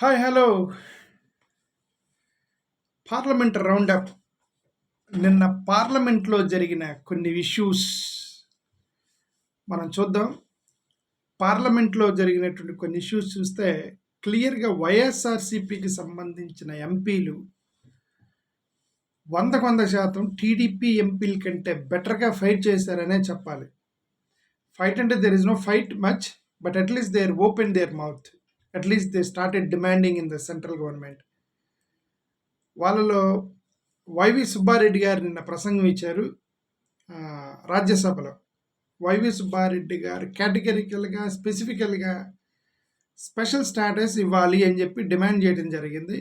Hi hello parliament round up నిన్న పార్లమెంట్లో జరిగిన కొన్ని ఇష్యూస్ మనం చూద్దాం. పార్లమెంట్లో జరిగినటువంటి కొన్ని ఇష్యూస్ చూస్తే క్లియర్గా వైఎస్ఆర్సిపికి సంబంధించిన ఎంపీలు వందకు వంద శాతం టీడీపీ ఎంపీల కంటే బెటర్గా ఫైట్ చేశారనే చెప్పాలి. ఫైట్ అంటే there is no fight much but at least they open their mouth at least they started demanding in the central government వాళ్ళలో వైవి సుబ్బారెడ్డి గారు నిన్న ప్రసంగం ఇచ్చారు రాజ్యసభలో. వైవి సుబ్బారెడ్డి గారు కేటగిరికల్గా స్పెసిఫికల్గా స్పెషల్ స్టాటస్ ఇవ్వాలి అని చెప్పి డిమాండ్ చేయడం జరిగింది.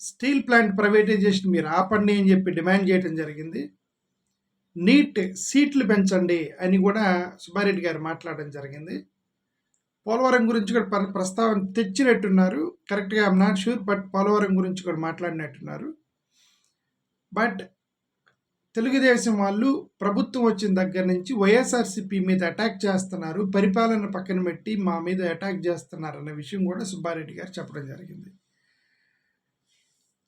స్టీల్ ప్లాంట్ ప్రైవేటైజేషన్ మీరు ఆపండి అని చెప్పి డిమాండ్ చేయడం జరిగింది. నీట్ సీట్లు పెంచండి అని కూడా సుబ్బారెడ్డి గారు మాట్లాడడం జరిగింది. పోలవరం గురించి కూడా ప్ర- ప్రస్తావన తెచ్చినట్టున్నారు. కరెక్ట్గా I'm not sure but Polavaram గురించి కూడా మాట్లాడినట్టున్నారు. బట్ తెలుగుదేశం వాళ్ళు ప్రభుత్వం వచ్చిన దగ్గర నుంచి వైఎస్ఆర్సీపీ మీద అటాక్ చేస్తున్నారు. పరిపాలన పక్కన పెట్టి మా మీద అటాక్ చేస్తున్నారు అన్న విషయం కూడా సుబ్బారెడ్డి గారు చెప్పడం జరిగింది.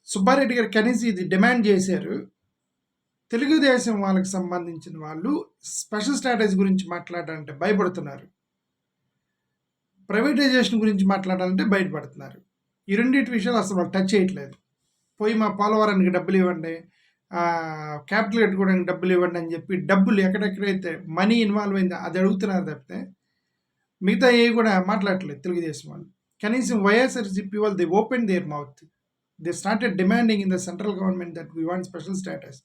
సుబ్బారెడ్డి గారు కనీసం ఇది డిమాండ్ చేశారు. తెలుగుదేశం వాళ్ళకి సంబంధించిన వాళ్ళు స్పెషల్ స్ట్రాటజీ గురించి మాట్లాడాలంటే భయపడుతున్నారు. ప్రైవేటైజేషన్ గురించి మాట్లాడాలంటే బయటపడుతున్నారు. ఈ రెండింటి విషయాలు అసలు వాళ్ళు టచ్ చేయట్లేదు. పోయి మా పోలవరానికి డబ్బులు ఇవ్వండి క్యాపిటల్ కట్టుకోవడానికి డబ్బులు ఇవ్వండి అని చెప్పి డబ్బులు ఎక్కడెక్కడైతే మనీ ఇన్వాల్వ్ అయిందో అది అడుగుతున్నారు తప్పితే మిగతా ఏ కూడా మాట్లాడట్లేదు తెలుగుదేశం వాళ్ళు. కనీసం వైఎస్ఆర్సీపీ వాళ్ళు they open their mouth. They started demanding in the central government that we want special status.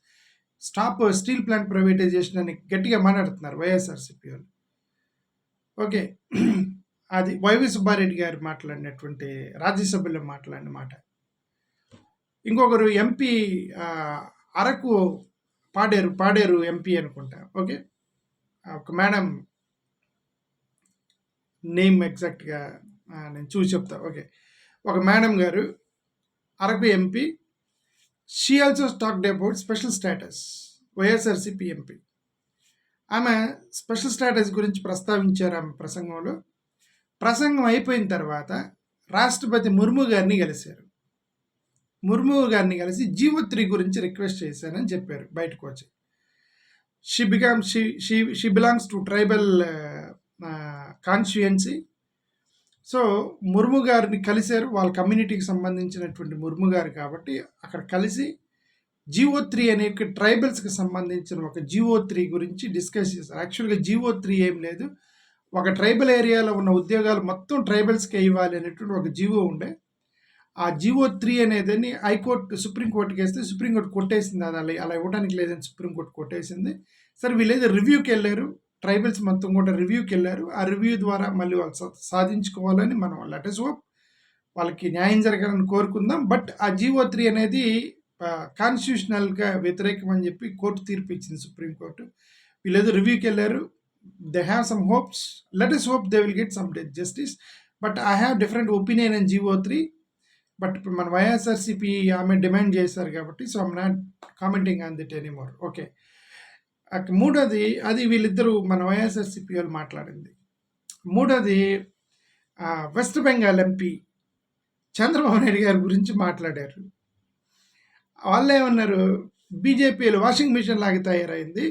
Stop steel plant privatization అని గట్టిగా మాట్లాడుతున్నారు వైఎస్ఆర్సీపీ వాళ్ళు. ఓకే. అది వైవి సుబ్బారెడ్డి గారు మాట్లాడినటువంటి రాజ్యసభలో మాట్లాడిన మాట. ఇంకొకరు ఎంపీ అరకు పాడేరు పాడేరు ఎంపీ అనుకుంటా ఓకే? ఒక మేడం నేమ్ ఎగ్జాక్ట్గా నేను చూసి చెప్తా ఓకే? ఒక madam garu Araku MP she also talked about special status YSRCP MP. ఆమె స్పెషల్ స్టేటస్ గురించి ప్రస్తావించారు ఆమె ప్రసంగంలో. ప్రసంగం అయిపోయిన తర్వాత రాష్ట్రపతి ముర్ము గారిని కలిశారు. ముర్ము గారిని కలిసి జీవో త్రీ గురించి రిక్వెస్ట్ చేశానని చెప్పారు బయటకు వచ్చి. She become she she she belongs to tribal constituency so Murmu గారిని కలిశారు. వాళ్ళ కమ్యూనిటీకి సంబంధించినటువంటి ముర్ము గారు కాబట్టి అక్కడ కలిసి జిఓ త్రీ అనే ట్రైబల్స్కి సంబంధించిన ఒక జీవో త్రీ గురించి డిస్కస్ చేశారు. యాక్చువల్గా జీవో త్రీ ఏం లేదు. ఒక ట్రైబల్ ఏరియాలో ఉన్న ఉద్యోగాలు మొత్తం ట్రైబల్స్కే ఇవ్వాలి అనేటువంటి ఒక జివో ఉండే. ఆ జివో త్రీ అనేదని హైకోర్టు సుప్రీంకోర్టుకి వేస్తే సుప్రీంకోర్టు కొట్టేసింది. అది అలా అలా ఇవ్వడానికి లేదని సుప్రీంకోర్టు కొట్టేసింది. సరే వీళ్ళేదో రివ్యూకి వెళ్ళారు. ట్రైబల్స్ మొత్తం కూడా రివ్యూకి వెళ్ళారు. ఆ రివ్యూ ద్వారా మళ్ళీ వాళ్ళు సాధించుకోవాలని మనం లెటర్స్ హోప్ వాళ్ళకి న్యాయం జరగాలని కోరుకుందాం. బట్ ఆ జీవో త్రీ అనేది కాన్స్టిట్యూషనల్గా వ్యతిరేకం అని చెప్పి కోర్టు తీర్పు ఇచ్చింది సుప్రీంకోర్టు వీళ్ళేదో రివ్యూకి వెళ్ళారు. They have some hopes let us hope they will get some justice but I have different opinion and GO three but ఇప్పుడు మన వైఎస్ఆర్సీపీ ఆమె డిమాండ్ చేశారు కాబట్టి so I'm not commenting on that anymore okay మూడోది అది వీళ్ళిద్దరూ మన వైఎస్ఆర్సీపీ వాళ్ళు మాట్లాడింది. మూడోది వెస్ట్ బెంగాల్ ఎంపీ చంద్రబాబు నాయుడు గారి గురించి మాట్లాడారు. వాళ్ళు ఏమన్నారు బీజేపీలో వాషింగ్ మిషన్ లాగా తయారైంది.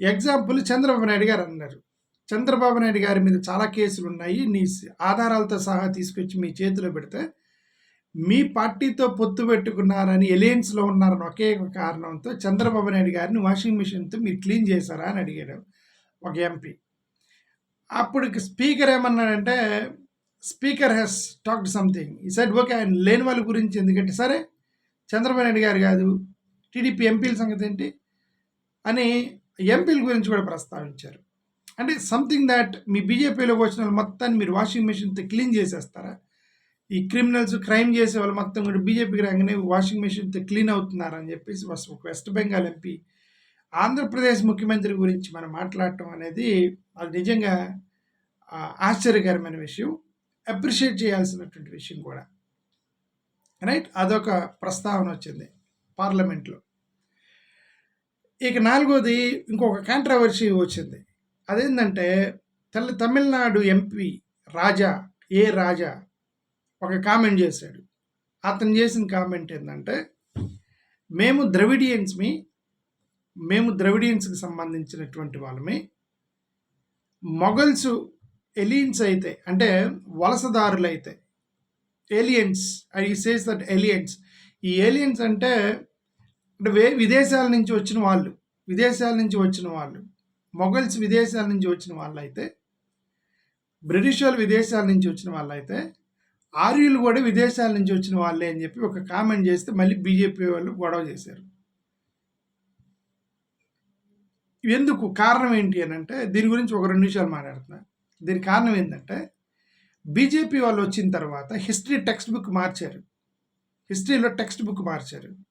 ఎగ్జాంపుల్ చంద్రబాబు నాయుడు గారు అన్నారు. చంద్రబాబు నాయుడు గారి మీద చాలా కేసులు ఉన్నాయి. నీ ఆధారాలతో సహా తీసుకొచ్చి మీ చేతిలో పెడితే మీ పార్టీతో పొత్తు పెట్టుకున్నారని ఎలియన్స్లో ఉన్నారని ఒకే ఒక కారణంతో చంద్రబాబు నాయుడు గారిని వాషింగ్ మిషన్తో మీరు క్లీన్ చేశారా అని అడిగాడు ఒక ఎంపీ అప్పుడు స్పీకర్ ఏమన్నాడంటే స్పీకర్ హ్యాస్ టాక్డ్ సంథింగ్. ఈ సైడ్ ఓకే ఆయన లేని వాళ్ళ గురించి ఎందుకంటే సరే చంద్రబాబు నాయుడు గారు కాదు టీడీపీ ఎంపీల సంగతి ఏంటి? అని ఎంపీల గురించి కూడా ప్రస్తావించారు. అంటే సంథింగ్ దాట్ మీ బీజేపీలోకి వచ్చిన వాళ్ళు మొత్తాన్ని మీరు వాషింగ్ మిషన్తో క్లీన్ చేసేస్తారా? ఈ క్రిమినల్స్ క్రైమ్ చేసే వాళ్ళు మొత్తం కూడా బీజేపీకి రాగానే వాషింగ్ మిషన్తో క్లీన్ అవుతున్నారని చెప్పేసి వస్- వెస్ట్ బెంగాల్ ఎంపీ ఆంధ్రప్రదేశ్ ముఖ్యమంత్రి గురించి మనం మాట్లాడటం అనేది అది నిజంగా ఆశ్చర్యకరమైన విషయం. అప్రిషియేట్ చేయాల్సినటువంటి విషయం కూడా. రైట్ అదొక ప్రస్తావన వచ్చింది. పార్లమెంట్లో ఇక నాలుగోది ఇంకొక కాంట్రవర్సీ వచ్చింది. అదేంటంటే తల్లి తమిళనాడు ఎంపీ రాజా ఏ రాజా ఒక కామెంట్ చేశాడు. అతను చేసిన కామెంట్ ఏంటంటే మేము ద్రవిడియన్స్మి మేము ద్రవిడియన్స్కి సంబంధించినటువంటి వాళ్ళమి మొఘల్స్ ఎలియన్స్ అయితే అంటే వలసదారులు అయితే aliens I says that aliens ఈ ఏలియన్స్ అంటే అంటే వే విదేశాల నుంచి వచ్చిన వాళ్ళు విదేశాల నుంచి వచ్చిన వాళ్ళు మొఘల్స్ విదేశాల నుంచి వచ్చిన వాళ్ళు అయితే బ్రిటిష్ వాళ్ళు విదేశాల నుంచి వచ్చిన వాళ్ళు అయితే ఆర్యులు కూడా విదేశాల నుంచి వచ్చిన వాళ్ళే అని చెప్పి ఒక కామెంట్ చేస్తే మళ్ళీ బీజేపీ వాళ్ళు గొడవ చేశారు. ఎందుకు? కారణం ఏంటి అని అంటే దీని గురించి ఒక రెండు నిమిషాలు మాట్లాడుతున్నా. దీని కారణం ఏంటంటే బీజేపీ వాళ్ళు వచ్చిన తర్వాత హిస్టరీ టెక్స్ట్ బుక్ మార్చారు. హిస్టరీలో టెక్స్ట్ బుక్ మార్చారు.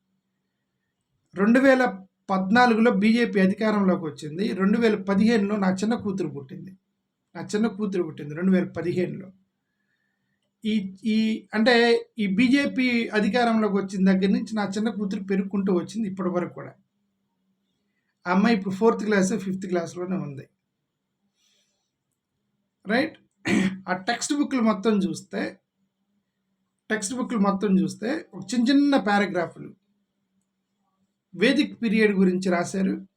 రెండు వేల పద్నాలుగులో బీజేపీ అధికారంలోకి వచ్చింది. రెండు వేల పదిహేనులో నా చిన్న కూతురు పుట్టింది. నా చిన్న కూతురు పుట్టింది రెండు వేల పదిహేనులో. ఈ ఈ అంటే ఈ బీజేపీ అధికారంలోకి వచ్చిన దగ్గర నుంచి నా చిన్న కూతురు పెరుగుకుంటూ వచ్చింది ఇప్పటి వరకు కూడా. ఆ అమ్మాయి ఇప్పుడు ఫోర్త్ క్లాస్ ఫిఫ్త్ క్లాస్లోనే ఉంది. రైట్? ఆ టెక్స్ట్ బుక్లు మొత్తం చూస్తే టెక్స్ట్ బుక్లు మొత్తం చూస్తే ఒక చిన్న చిన్న పారాగ్రాఫ్లు. వేదిక్ పీరియడ్ గురించి రాశారు.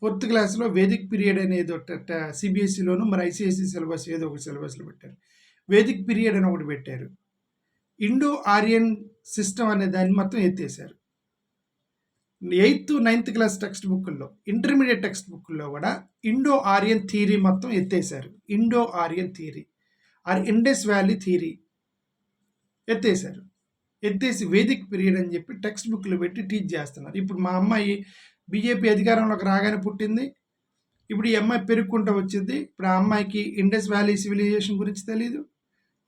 ఫోర్త్ క్లాస్లో వేదిక్ పీరియడ్ అనేది ఒకట సిబిఎస్ఈలోను మరి ఐసిఐసి సిలబస్ ఏదో ఒక సిలబస్లో పెట్టారు. వేదిక్ పీరియడ్ అని ఒకటి పెట్టారు. ఇండో ఆరియన్ సిస్టమ్ అనే దాన్ని మొత్తం ఎత్తేసారు. ఎయిత్ నైన్త్ క్లాస్ టెక్స్ట్ బుక్లో ఇంటర్మీడియట్ టెక్స్ట్ బుక్లో కూడా ఇండో ఆరియన్ థీరీ మొత్తం ఎత్తేసారు. Indo Aryan theory or Indus valley theory ఎత్తేసారు. ఎత్తేసి వేదిక్ పీరియడ్ అని చెప్పి టెక్స్ట్ బుక్లో పెట్టి టీచ్ చేస్తున్నారు. ఇప్పుడు మా అమ్మాయి బీజేపీ అధికారంలోకి రాగానే పుట్టింది. ఇప్పుడు ఈ అమ్మాయి పెరుగుకుంటూ వచ్చింది. ఇప్పుడు ఆ అమ్మాయికి ఇండస్ వ్యాలీ సివిలైజేషన్ గురించి తెలియదు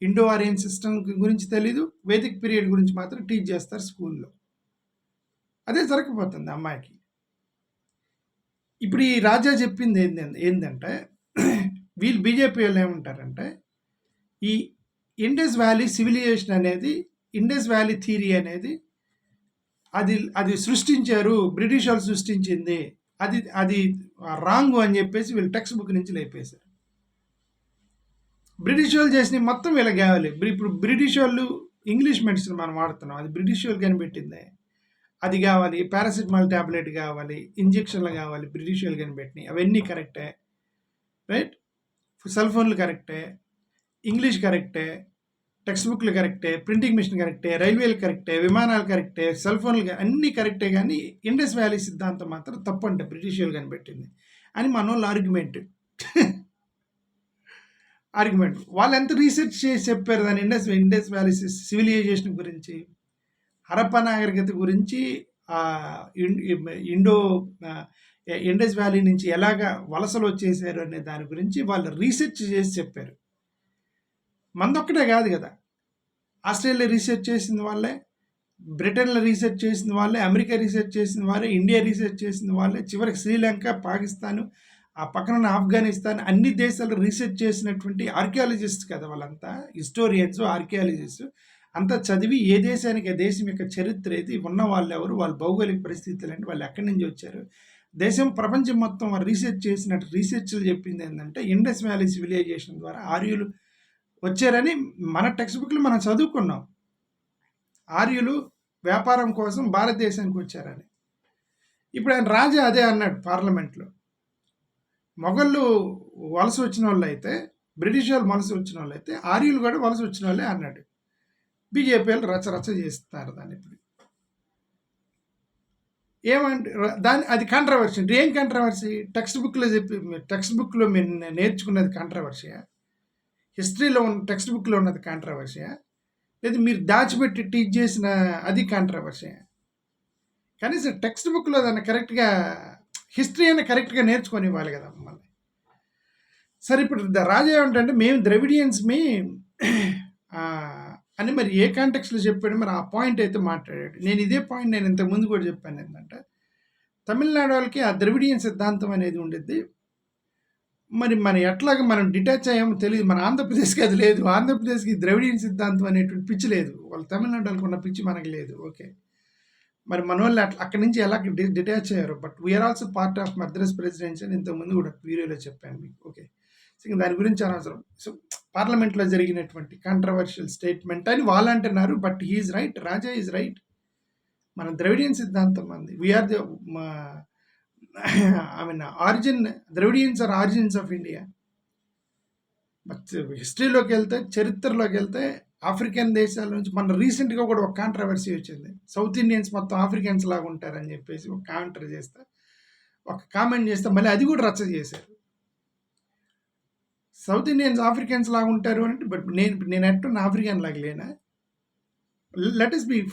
ఇండో ఆరియన్ సిస్టమ్ గురించి తెలీదు. వేదిక్ పీరియడ్ గురించి మాత్రం టీచ్ చేస్తారు స్కూల్లో. అదే జరగబోతుంది అమ్మాయికి. ఇప్పుడు ఈ రాజా చెప్పింది ఏంది ఏంటంటే వీళ్ళు బీజేపీ వాళ్ళు ఏమంటారంటే ఈ ఇండస్ వ్యాలీ సివిలైజేషన్ అనేది ఇండస్ వ్యాలీ థీరీ అనేది అది అది సృష్టించారు బ్రిటిష్ వాళ్ళు సృష్టించింది. అది అది రాంగ్ అని చెప్పేసి వీళ్ళు టెక్స్ట్ బుక్ నుంచి లేపేశారు. బ్రిటిష్ వాళ్ళు చేసిన మొత్తం వీళ్ళకి కావాలి. ఇప్పుడు బ్రిటిష్ వాళ్ళు ఇంగ్లీష్ మెడిసిన్ మనం వాడుతున్నాం. అది బ్రిటిష్ వాళ్ళు కనిపెట్టిందే. అది కావాలి. పారాసిటమాల్ ట్యాబ్లెట్ కావాలి. ఇంజెక్షన్లు కావాలి. బ్రిటిష్ వాళ్ళు కనిపెట్టినాయి. అవన్నీ కరెక్టే. రైట్? సెల్ ఫోన్లు కరెక్టే. ఇంగ్లీష్ కరెక్టే. టెక్స్ట్ బుక్లు కరెక్టే ప్రింటింగ్ మిషన్ కరెక్టే రైల్వేలు కరెక్టే విమానాలు కరెక్టే సెల్ ఫోన్లు అన్నీ కరెక్టే కానీ ఇండస్ వ్యాలీ సిద్ధాంతం మాత్రం తప్పు అంటే బ్రిటిష్ వాళ్ళు కనిపెట్టింది. అని మన వాళ్ళు ఆర్గ్యుమెంట్ ఆర్గ్యుమెంట్ వాళ్ళు ఎంత రీసెర్చ్ చేసి చెప్పారు దాని ఇండస్ ఇండస్ వ్యాలీ సివిలైజేషన్ గురించి హరప్ప నాగరికత గురించి ఇండో ఇండస్ వ్యాలీ నుంచి ఎలాగ వలసలు వచ్చేసారు అనే దాని గురించి వాళ్ళు రీసెర్చ్ చేసి చెప్పారు. మందొక్కటే కాదు కదా. ఆస్ట్రేలియా రీసెర్చ్ చేసిన వాళ్ళే బ్రిటన్లో రీసెర్చ్ చేసిన వాళ్ళే అమెరికా రీసెర్చ్ చేసిన వాళ్ళే ఇండియా రీసెర్చ్ చేసిన వాళ్ళే చివరికి శ్రీలంక పాకిస్తాన్ ఆ పక్కన ఆఫ్ఘనిస్తాన్ అన్ని దేశాలు రీసెర్చ్ చేసినటువంటి ఆర్కియాలజిస్ట్ కదా వాళ్ళంతా. హిస్టోరియన్స్ ఆర్కియాలజిస్ట్ అంతా చదివి ఏ దేశానికి ఆ దేశం యొక్క చరిత్ర అయితే ఉన్న వాళ్ళు ఎవరు వాళ్ళ భౌగోళిక పరిస్థితులు అంటే వాళ్ళు ఎక్కడి నుంచి వచ్చారు. దేశం ప్రపంచం మొత్తం రీసెర్చ్ చేసినట్టు రీసెర్చ్లు చెప్పింది ఏంటంటే ఇండస్ వ్యాలీ సివిలైజేషన్ ద్వారా ఆర్యులు వచ్చారని మన టెక్స్ట్ బుక్లు మనం చదువుకున్నాం. ఆర్యులు వ్యాపారం కోసం భారతదేశానికి వచ్చారని. ఇప్పుడు ఆయన రాజా అదే అన్నాడు పార్లమెంట్లో మొఘళ్ళు వలస వచ్చిన వాళ్ళు అయితే బ్రిటిష్ వాళ్ళు వలస వచ్చిన వాళ్ళు అయితే ఆర్యులు కూడా వలస వచ్చిన వాళ్ళే అన్నాడు. బీజేపీ వాళ్ళు రచ రచ చేస్తున్నారు దాన్ని ఇప్పుడు. ఏమంటే దాని అది కాంట్రవర్సీ ఏం కాంట్రవర్సీ టెక్స్ట్ బుక్లో చెప్పి టెక్స్ట్ బుక్లో మీరు నేర్చుకున్నది కాంట్రవర్సీయా హిస్టరీలో ఉన్న టెక్స్ట్ బుక్లో ఉన్నది కాంట్రవర్సీయా లేదా మీరు దాచిపెట్టి టీచ్ చేసిన అది కాంట్రవర్సీయా కనీసం టెక్స్ట్ బుక్లో దాన్ని కరెక్ట్గా హిస్టరీ అని కరెక్ట్గా నేర్చుకొని ఇవ్వాలి కదా మమ్మల్ని. సరే ఇప్పుడు రాజా ఏమంటే మేము ద్రవిడియన్స్ మీ అని మరి ఏ కాంటెక్స్లో చెప్పాడు మరి ఆ పాయింట్ అయితే మాట్లాడాడు. నేను ఇదే పాయింట్ నేను ఇంతకుముందు కూడా చెప్పాను ఏంటంటే తమిళనాడు వాళ్ళకి ఆ ద్రవిడియన్ సిద్ధాంతం అనేది ఉండేది మరి మనం ఎట్లాగా మనం డిటాచ్ అయ్యామో తెలియదు మన ఆంధ్రప్రదేశ్కి అది లేదు. ఆంధ్రప్రదేశ్కి ద్రవిడియన్ సిద్ధాంతం అనేటువంటి పిచ్చి లేదు. వాళ్ళు తమిళనాడు అనుకున్న ఉన్న పిచ్చి మనకి లేదు. ఓకే. మరి మన వాళ్ళు అట్లా అక్కడి నుంచి ఎలా డిటాచ్ అయ్యారు. But we are also part of Madras presidency అని ఇంతకుముందు కూడా వీడియోలో చెప్పాను మీకు. ఓకే. సో దాని గురించి అనవసరం. సో పార్లమెంట్లో జరిగినటువంటి కాంట్రవర్షియల్ స్టేట్మెంట్ అని వాళ్ళు అంటున్నారు. But he's right Raja is right మన ద్రవిడియన్ సిద్ధాంతం అంది. We are the I mean origin Dravidians are origins of India హిస్టరీలోకి వెళ్తే చరిత్రలోకి వెళ్తే ఆఫ్రికన్ దేశాల నుంచి మన రీసెంట్గా కూడా ఒక కాంట్రవర్సీ వచ్చింది. సౌత్ ఇండియన్స్ మొత్తం ఆఫ్రికన్స్ లాగా ఉంటారని చెప్పేసి ఒక కామెంటర్ చేస్తే ఒక కామెంట్ చేస్తే మళ్ళీ అది కూడా రచ్చ చేశారు. సౌత్ ఇండియన్స్ ఆఫ్రికన్స్ లాగా ఉంటారు అంటే బట్ నేను నేను ఎట్టు ఆఫ్రికన్ లాగా లేనా? Let us be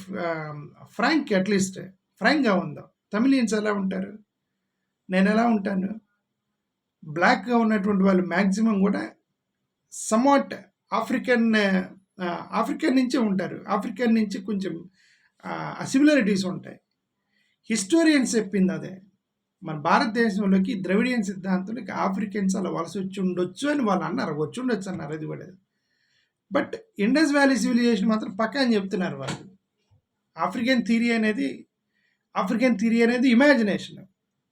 frank at least ఫ్రాంక్గా ఉందాం. తమిళియన్స్ ఎలా ఉంటారు? నేను ఎలా ఉంటాను? బ్లాక్గా ఉన్నటువంటి వాళ్ళు మ్యాక్సిమం కూడా సమాట్ ఆఫ్రికన్ ఆఫ్రికన్ నుంచే ఉంటారు. ఆఫ్రికన్ నుంచి కొంచెం సిమిలారిటీస్ ఉంటాయి. హిస్టోరియన్స్ చెప్పింది అదే. మన భారతదేశంలోకి ద్రవిడియన్ సిద్ధాంతంలోకి ఆఫ్రికన్స్ అలా వలస వచ్చి ఉండొచ్చు అని వాళ్ళు అన్నారు. వచ్చి ఉండొచ్చు అన్నారు అది కూడా. బట్ ఇండస్ వ్యాలీ సివిలైజేషన్ మాత్రం పక్క అని చెప్తున్నారు వాళ్ళు. ఆఫ్రికన్ థీరీ అనేది ఆఫ్రికన్ థీరీ అనేది ఇమాజినేషన్.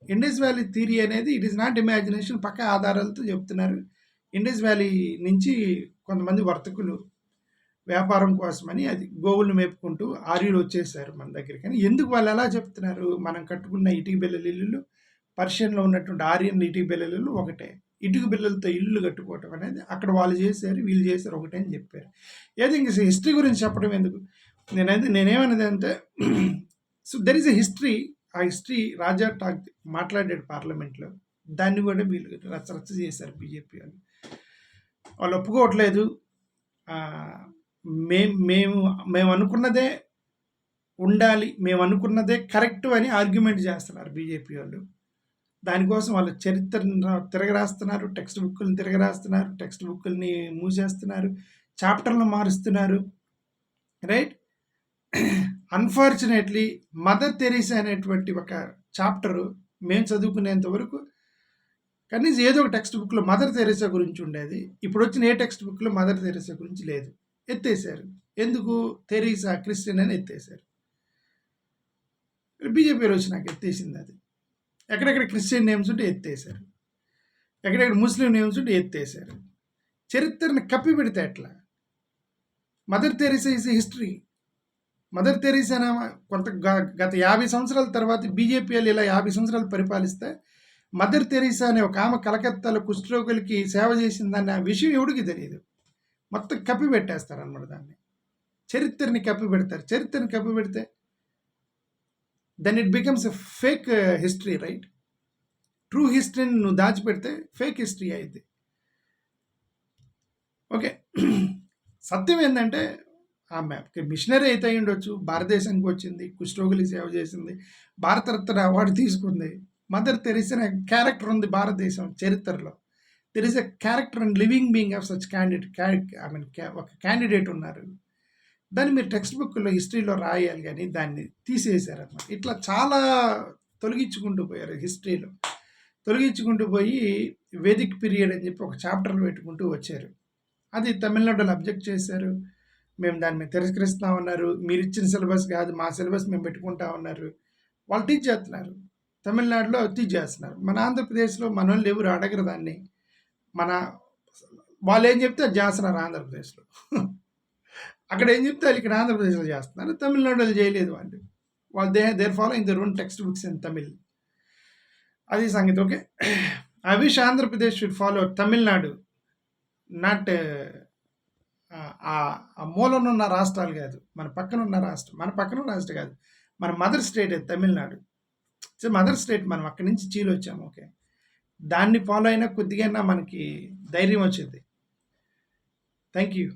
ఇండస్ వ్యాలీ థీరీ అనేది ఇట్ ఈస్ నాట్ ఇమాజినేషన్ పక్క ఆధారాలతో చెప్తున్నారు. ఇండస్ వ్యాలీ నుంచి కొంతమంది వర్తకులు వ్యాపారం కోసమని అది గోవులు మేపుకుంటూ ఆర్యులు వచ్చేసారు మన దగ్గరికి. కానీ ఎందుకు వాళ్ళు ఎలా చెప్తున్నారు? మనం కట్టుకున్న ఇటుక బిల్లల ఇల్లులు పర్షియన్లో ఉన్నటువంటి ఆర్యన్ ఇటుక బిల్లలు ఒకటే. ఇటుక బిల్లలతో ఇల్లు కట్టుకోవటం అనేది అక్కడ వాళ్ళు చేశారు వీళ్ళు చేశారు ఒకటే అని చెప్పారు. ఏదో ఇంక హిస్టరీ గురించి చెప్పడం ఎందుకు? నేనైతే నేనేమన్నది అంటే so there is a history ah history Raja talk మాట్లాడాడు పార్లమెంట్లో. దాన్ని కూడా వీళ్ళు రచ్చ రచ్చ చేశారు బీజేపీ వాళ్ళు. వాళ్ళు ఒప్పుకోవట్లేదు. మేము మేము మేము అనుకున్నదే ఉండాలి మేము అనుకున్నదే కరెక్ట్ అని ఆర్గ్యుమెంట్ చేస్తున్నారు బీజేపీ వాళ్ళు. దానికోసం వాళ్ళు చరిత్రను తిరగరాస్తున్నారు టెక్స్ట్ బుక్లను తిరగరాస్తున్నారు టెక్స్ట్ బుక్లని మూసేస్తున్నారు చాప్టర్లు మారుస్తున్నారు. రైట్? అన్ఫార్చునేట్లీ మదర్ తెరీసా అనేటువంటి ఒక చాప్టరు మేము చదువుకునేంత వరకు కనీసం ఏదో ఒక టెక్స్ట్ బుక్లో మదర్ తెరీసా గురించి ఉండేది. ఇప్పుడు వచ్చిన ఏ టెక్స్ట్ బుక్లో మదర్ తెరీసా గురించి లేదు. ఎత్తేసారు ఎందుకు? తెరీసా క్రిస్టియన్ అని ఎత్తేసారు బీజేపీలో వచ్చి నాకు ఎత్తేసింది అది. ఎక్కడెక్కడ క్రిస్టియన్ నేమ్స్ ఉంటే ఎత్తేసారు ఎక్కడెక్కడ ముస్లిం నేమ్స్ ఉంటే ఎత్తేసారు చరిత్రను కప్పి పెడితే ఎట్లా mother Teresa is history mother Teresa కొంత గత యాభై సంవత్సరాల తర్వాత బీజేపీ ఇలా యాభై సంవత్సరాలు పరిపాలిస్తే మదర్ తెరీసా అనే ఒక ఆమె కలకత్తాలో కుష్ఠరోగులకి సేవ చేసిందన్న విషయం ఎవడికి తెలియదు. మొత్తం కప్పి పెట్టేస్తారు అనమాట దాన్ని. చరిత్రని కప్పి పెడతారు. చరిత్రని కప్పి పెడితే then it becomes a fake history right true హిస్టరీని నువ్వు దాచిపెడితే ఫేక్ హిస్టరీ అయింది ఓకే సత్యం ఏంటంటే ఆమె మిషనరీ అయితే ఉండొచ్చు భారతదేశానికి వచ్చింది. కుష్ఠోగులి సేవ చేసింది. భారతరత్న అవార్డు తీసుకుంది. మదర్ తెరిసిన క్యారెక్టర్ ఉంది భారతదేశం చరిత్రలో. There is a character and living being of such candidate I mean ఒక క్యాండిడేట్ ఉన్నారు. దాన్ని మీరు టెక్స్ట్ బుక్లో హిస్టరీలో రాయాలి కానీ దాన్ని తీసేసారన్నమాట. ఇట్లా చాలా తొలగించుకుంటూ పోయారు హిస్టరీలో తొలగించుకుంటూ పోయి వేదిక్ పీరియడ్ అని చెప్పి ఒక చాప్టర్లు పెట్టుకుంటూ వచ్చారు. అది తమిళనాడులో అబ్జెక్ట్ చేశారు. మేము దాన్ని మేము తిరస్కరిస్తా ఉన్నారు. మీరు ఇచ్చిన సిలబస్ కాదు మా సిలబస్ మేము పెట్టుకుంటా ఉన్నారు. వాళ్ళు టీచ్ చేస్తున్నారు. తమిళనాడులో టీచ్ చేస్తున్నారు. మన ఆంధ్రప్రదేశ్లో మన వాళ్ళు ఎవరు అడగరు దాన్ని. మన వాళ్ళు ఏం చెప్తే అది చేస్తున్నారు ఆంధ్రప్రదేశ్లో. అక్కడ ఏం చెప్తే వాళ్ళు ఇక్కడ ఆంధ్రప్రదేశ్లో చేస్తున్నారు. తమిళనాడులో చేయలేదు వాళ్ళు. వాళ్ళు they their follow in their own text books in Tamil అది సంగతి okay I wish Andhra Pradesh should follow Tamil Nadu not ఆ మూలన ఉన్న రాష్ట్రాలు కాదు. మన పక్కన ఉన్న రాష్ట్రం మన పక్కన ఉన్న రాష్ట్రం కాదు. మన mother state Tamil Nadu. So mother state మనం అక్కడి నుంచి చీలు వచ్చాము ఓకే. దాన్ని ఫాలో అయినా కొద్దిగా మనకి ధైర్యం వచ్చింది. Thank you